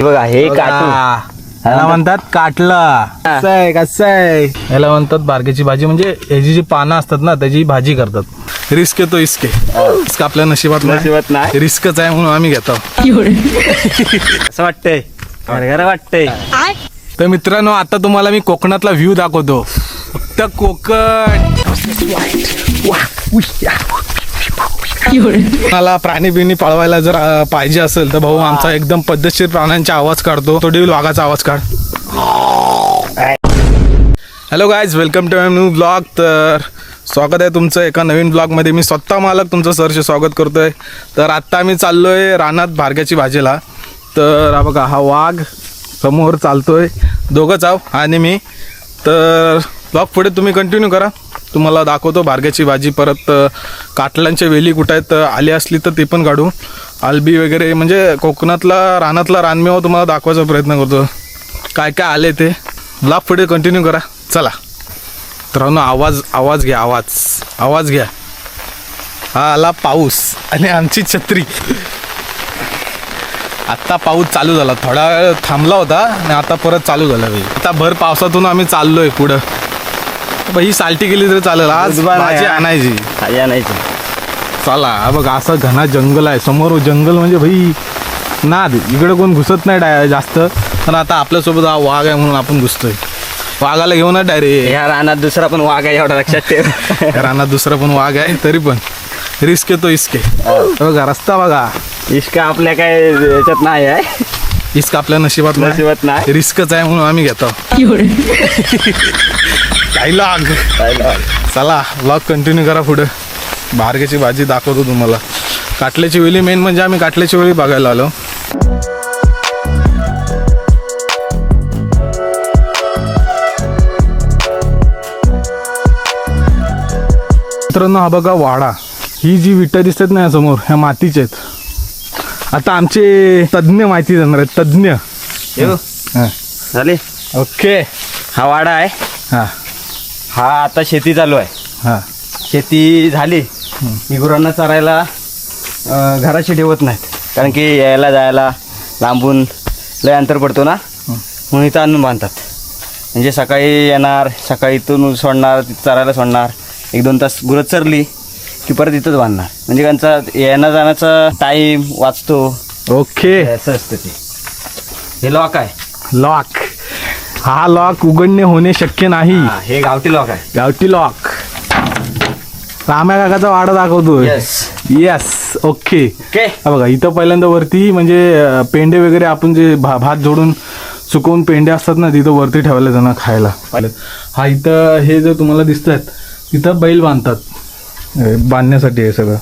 हे बघा हे काटू याला म्हणतात काटला. कसं आहे कसं आहे? याला म्हणतात बारक्याची भाजी. म्हणजे याची जी पानं असतात ना त्याची भाजी करतात. रिस्क येतो इस्के. रिस्क आपल्या नशिबात नशिबात नाही. रिस्कच आहे म्हणून आम्ही घेतो. असं वाटतंय. घर वाटतंय. तर मित्रांनो आता तुम्हाला मी कोकणातला व्ह्यू दाखवतो. फक्त कोकण. मला प्राणी बिणी पळवायला जर पाहिजे असेल तर भाऊ आमचा एकदम पद्धतशीर प्राण्यांचा आवाज काढतो. तो डेविल वाघाचा आवाज काढ. Hello guys welcome to my new blog तर स्वागत आहे तुमचं एका नवीन ब्लॉगमध्ये मी स्वतः मालक तुमचं सरचे स्वागत करतोय. तर आत्ता आम्ही आहे रानात भारग्याची भाजीला. तर हा बघा हा वाघ समोर चालतोय. दोघंच आहो आणि मी. तर ब्लॉग पुढे तुम्ही कंटिन्यू करा. तुम्हाला दाखवतो भारग्याची भाजी परत काटलांच्या वेली कुठं आहेत तर आली असली तर ते पण काढू. आलबी वगैरे म्हणजे कोकणातला रानातला रानमेवा तुम्हाला दाखवायचा प्रयत्न करतो. काय काय आले ते? लाभ पुढे कंटिन्यू करा. चला. तर आवाज आवाज घ्या आवाज. आवाज घ्या. हा आला पाऊस आणि आमची छत्री. आत्ता पाऊस चालू झाला. थोडा वेळ थांबला होता आणि आता परत चालू झाला आता भर पावसातून आम्ही चाललोय पुढं. ही सालटी गेली तरी चालेल. आज उजवा नाही, भाजी हा. आणायची. नाही चला हा बघ असं घना जंगल आहे. समोर जंगल म्हणजे भाई नाद. इकडे कोण घुसत नाही डाय जास्त. पण आता आपल्यासोबत हा वाघ आहे म्हणून आपण घुसतोय. वाघाला घेऊनच डायरेक्ट. ह्या रानात दुसरा पण वाघ आहे एवढा लक्षात ठेव. रानात दुसरा पण वाघ आहे तरी पण. रिस्क येतो इस्के बघा रस्ता बघा. इश्का आपल्या काय याच्यात नाही आहे. इस्क आपल्या नशिबात नशिबात नाही. रिस्कच आहे म्हणून आम्ही घेतो. काही लाग चला ब्लॉग कंटिन्यू करा पुढे. बारग्याची भाजी दाखवतो तुम्हाला. काटल्याची वेली मेन म्हणजे आम्ही काटल्याची वेळी बघायला आलो. मित्रांनो हा बघा वाडा. ही जी विटा दिसतात ना या समोर ह्या मातीच्या आहेत. आता आमचे तज्ज्ञ माहिती देणार आहेत. तज्ज्ञ. हा. झाले? ओके. हा वाडा आहे. हा. हा आता शेती चालू आहे. हा. शेती झाली. मी गुरांना चरायला अं, घराशी ठेवत नाहीत. कारण की यायला जायला लांबून लय अंतर पडतो ना. म्हणून इथं आणून बांधतात. म्हणजे सकाळी येणार सकाळी इथून सोडणार तिथं चरायला सोडणार. एक दोन तास गुरं चरली की परत इथंच बांधणार. म्हणजे त्यांचा येण्या जाण्याचा टाईम वाचतो. ओके असं असतं ते. हे लॉक आहे. लॉक हा लॉक उघडणे होणे शक्य नाही. हा, हे गावठी लॉक आहे. गावठी लॉक राम्या काकाचा वाडा दाखवतो येस येस ओके ओके हा बघा इथं पहिल्यांदा वरती म्हणजे अं, पेंडे वगैरे आपण जे भा भात जोडून सुकवून पेंडे असतात ना तिथं वरती ठेवायला जाणार खायला. हा इथं हे जे तुम्हाला दिसतात तिथं बैल बांधतात. बांधण्यासाठी हे सगळं.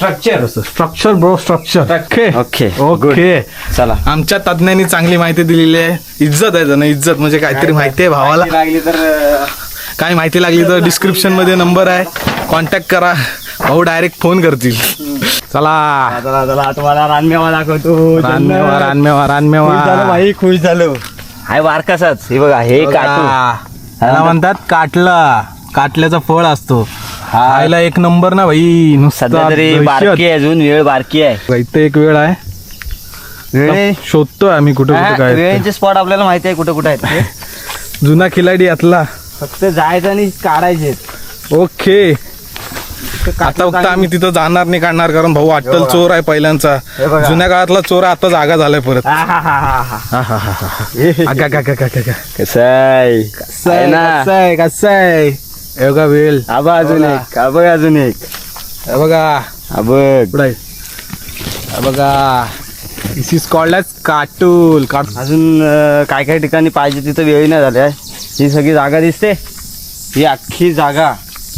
Structure structure bro structure okay okay, okay चला. आमच्या तज्ञांनी चांगली माहिती दिलेली आहे. इज्जत आहे त्यांना इज्जत म्हणजे काहीतरी माहिती आहे भावाला. लागली तर काय माहिती लागली तर डिस्क्रिप्शनमध्ये नंबर आहे. कॉन्टॅक्ट करा. भाऊ डायरेक्ट फोन करतील. चला. चला चला तुम्हाला रानमेवा दाखवतो. रानमेवा रानमेवा रानमेवा भाई खुश झालो. हाय वारकासाच. हे बघा हे काटू. त्याला म्हणतात काटला. काटल्याचा फळ असतो. खायला एक नंबर ना भाई नुसता सध्या तरी बारकी. आहे अजून वेळ बारकी आहे. इथं एक वेळ आहे. वेळे शोधतोय आम्ही कुठे कुठे काय ते. वेळेचे स्पॉट आपल्याला माहिती आहे कुठं कुठं आहेत ते. जुना खिलाडी यातला. फक्त जायचं आणि काढायचे. ओके. आता फक्त आम्ही तिथं जाणार नाही काढणार कारण भाऊ अट्टल. चोर आहे पहिल्यांचा हे बघा. जुन्या काळातला चोर आता जागा झालाय परत. आगा, गा. कसं आहे कसं आहे? आहे ना? कसं आहे? कसं आहे? हे बघा वेल. आबा अजून बघा. एक आबा अजून एक. हे बघा. आबग पुढे हे बघा. दिस इज कॉल्ड काटूल काट अजून अं, काय काय ठिकाणी पाहिजे तिथं वेळी नाही झाल्या ही सगळी जागा दिसते. ही अख्खी जागा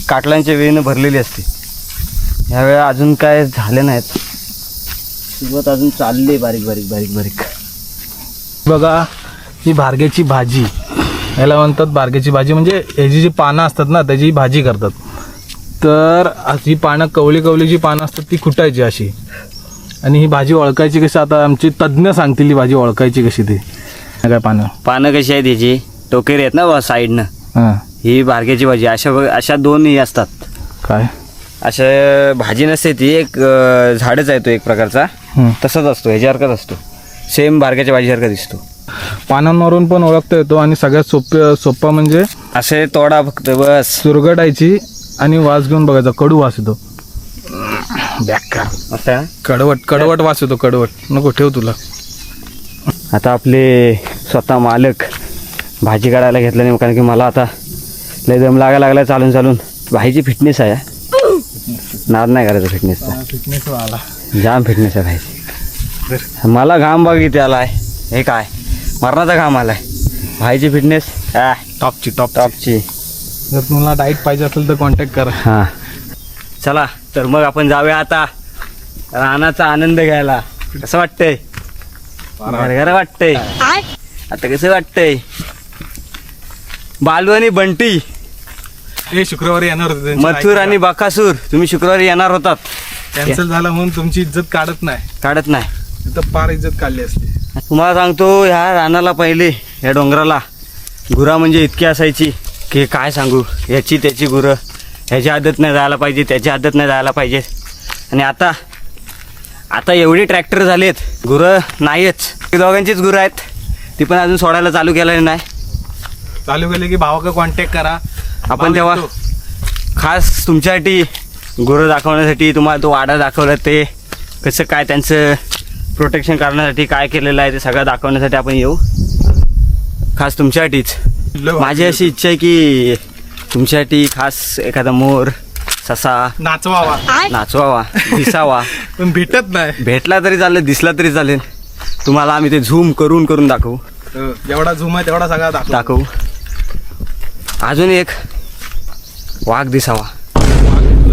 काटलांच्या वेळीनं भरलेली असते. ह्यावेळेला अजून काय झाले नाहीत. सुरुवात अजून चालली बारीक बारीक बारीक बारीक. बघा ही भारग्याची भाजी. याला म्हणतात भारग्याची भाजी. म्हणजे ह्याची जी पानं असतात ना त्याची भाजी करतात. तर ही पानं कवळी कवळी जी पानं असतात ती कुटायची अशी. आणि ही भाजी ओळखायची कशी? आता आमची तज्ज्ञ सांगतील ही भाजी ओळखायची कशी ती. काय पानं? पानं कशी आहेत ह्याची? टोकेरी आहेत ना साईडनं. हां. ही बारक्याची भाजी. अशा अशा दोन ही असतात. काय? अशा भाजी नसते ती एक झाडच आहे तो एक प्रकारचा. तसाच असतो ह्याच्यासारखाच असतो. सेम बारक्याच्या भाजीसारखा दिसतो. पानांवरून पण ओळखता येतो आणि सगळ्यात सोपे सोपा म्हणजे असे तोडा फक्त बस. चुरगटायची आणि वास घेऊन बघायचा कडू वास येतो. बेकार. ना? कडवट कडवट वास येतो कडवट. नको ठेव तुला. आता आपले स्वतः मालक भाजी काढायला घेतलं नाही कारण की मला आता लय दम लागायला लागला चालून चालून. भाईची फिटनेस आहे हा. नाद नाही करायचा फिटनेसचा फिटनेस आला जाम फिटनेस आहे भाईची. मला घाम बघ इथे आलाय. हे काय? मरणाचा घाम आलाय. भाईची फिटनेस टॉपची टॉप टॉपची जर तुम्हाला डाईट पाहिजे असेल तर कॉन्टॅक्ट करा. हां. चला तर मग आपण जाऊया आता रानाचा आनंद घ्यायला. कसं वाटतंय? घर वाटतंय. आता कसं वाटतंय? बालू आणि बंटी. हे शुक्रवारी येणार होते मथुर आणि बकासूर. तुम्ही शुक्रवारी येणार होतात. कॅन्सल झाला म्हणून तुमची इज्जत काढत नाही. काढत नाही. तर फार इज्जत काढली असते. तुम्हाला सांगतो ह्या रानाला पहिले या डोंगराला गुरा म्हणजे इतकी असायची की काय सांगू याची त्याची गुरं ह्याची आदत नाही जायला पाहिजे त्याची आदत नाही जायला पाहिजे. आणि आता आता एवढी ट्रॅक्टर झालेत गुरं नाहीच ती दोघांचीच गुरं आहेत ती पण अजून सोडायला चालू केलेली नाही. चालू केले की भावाका कॉन्टॅक्ट करा. आपण तेव्हा. खास तुमच्यासाठी गुरं दाखवण्यासाठी तुम्हाला तो वाडा दाखवला ते कसं काय त्यांचं प्रोटेक्शन करण्यासाठी काय केलेलं आहे ते सगळं दाखवण्यासाठी आपण येऊ. खास तुमच्यासाठीच. माझी अशी इच्छा आहे की तुमच्यासाठी खास एखादा मोर ससा नाचवावा. नाचवावा दिसावा. पण भेटत नाही. भेटला तरी चालेल दिसला तरी चालेल. तुम्हाला आम्ही ते झूम करून करून दाखवू. हो, जेवढा झूम आहे तेवढा सगळा दाखव. अजून एक वाघ दिसावा.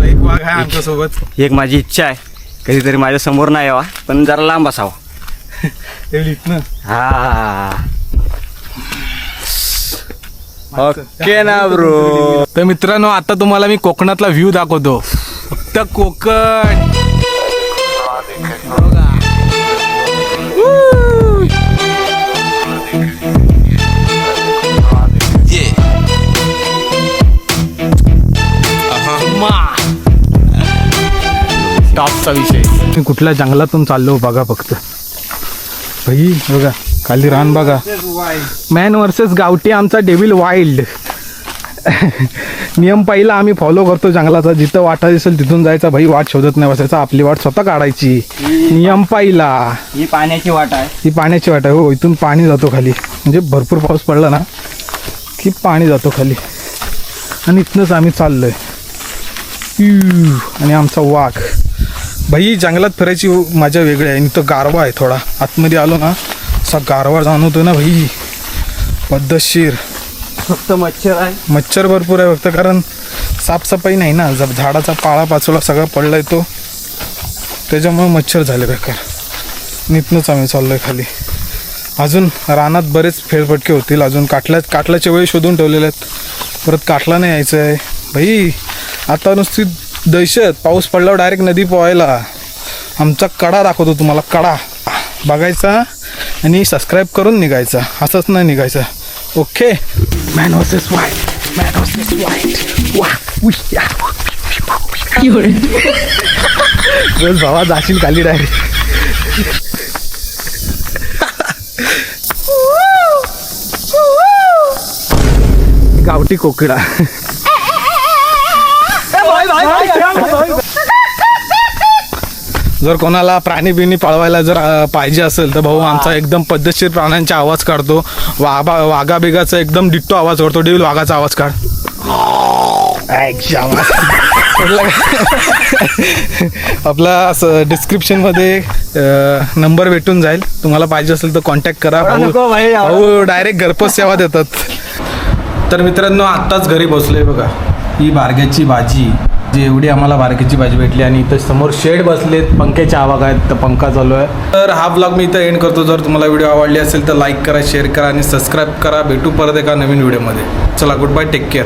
एक वाघ आहे आमच्यासोबत ही एक माझी इच्छा आहे. कधीतरी माझ्यासमोर नाही यावा पण जरा लांब असावा. इथनं. हा. ओके ना ब्रो. तर मित्रांनो आता तुम्हाला मी कोकणातला व्ह्यू दाखवतो. फक्त कोकण. टॉपचा विषय. मी कुठल्या जंगलातून चाललो बघा फक्त. भाई बघा खाली रान बघा. मॅन वर्सेस गावठी आमचा डेव्हिल वाईल्ड नियम पहिला आम्ही फॉलो करतो जंगलाचा. जिथं वाटा दिसेल तिथून जायचा. भाई वाट शोधत नाही बसायचा. आपली वाट स्वतः काढायची. नियम पहिला. ही पाण्याची वाट आहे. ही पाण्याची वाट आहे. हो इथून पाणी जातो खाली. म्हणजे भरपूर पाऊस पडला ना की पाणी जातो खाली. आणि इथनंच आम्ही चाललोय. आणि आमचा वाघ. भाई जंगलात फिरायची मजा वेगळी आहे. तो गारवा आहे थोडा. आतमध्ये आलो ना असा गारवा जाणवतो ना भाई. पद्धतशीर. फक्त मच्छर आहे. मच्छर भरपूर आहे फक्त कारण साफसफाई नाही ना. जर झाडाचा पाळा पाचोळा सगळा पडलाय तो त्याच्यामुळे मच्छर झाले बेकार. नितनंच आम्ही चाललोय खाली. अजून रानात बरेच फेरफटके होतील. अजून काटल्या काटल्याच्या वेळी शोधून ठेवलेले आहेत. परत काटला नाही यायचं आहे भाई आता नुसती दहशत. पाऊस पडल्यावर डायरेक्ट नदी पोहायला. आमचा कडा दाखवतो तुम्हाला कडा. बघायचा आणि सबस्क्राईब करून निघायचा. असंच नाही निघायचं. ओके मॅन वर्सेस वाईट मॅन वर्सेस वाईट. बस भावा जाशील खाली डायरेक्ट गावठी कोकिडा जर कोणाला प्राणी बिणी पाळवायला जर पाहिजे असेल तर भाऊ आमचा एकदम पद्धतशीर प्राण्यांचा आवाज काढतो. वाघा वाघा बिगाचा एकदम डिट्टो आवाज काढतो. डेविल वाघाचा आवाज काढ. आपला डिस्क्रिप्शनमध्ये नंबर भेटून जाईल. तुम्हाला पाहिजे असेल तर कॉन्टॅक्ट करा. भाऊ डायरेक्ट घरपोच सेवा देतात. तर मित्रांनो आत्ताच घरी बसलोय बघा. ही बारग्याची भाजी. जी एवढी आम्हाला बारकीची भाजी भेटली आणि इथं समोर शेड बसलेत पंख्याच्या आवाज आहेत तर पंखा चालू आहे. तर हा ब्लॉग मी इथं एंड करतो. जर तुम्हाला व्हिडिओ आवडली असेल तर लाईक करा शेअर करा आणि सबस्क्राईब करा. भेटू परत एका नवीन व्हिडिओमध्ये चला गुड बाय टेक केअर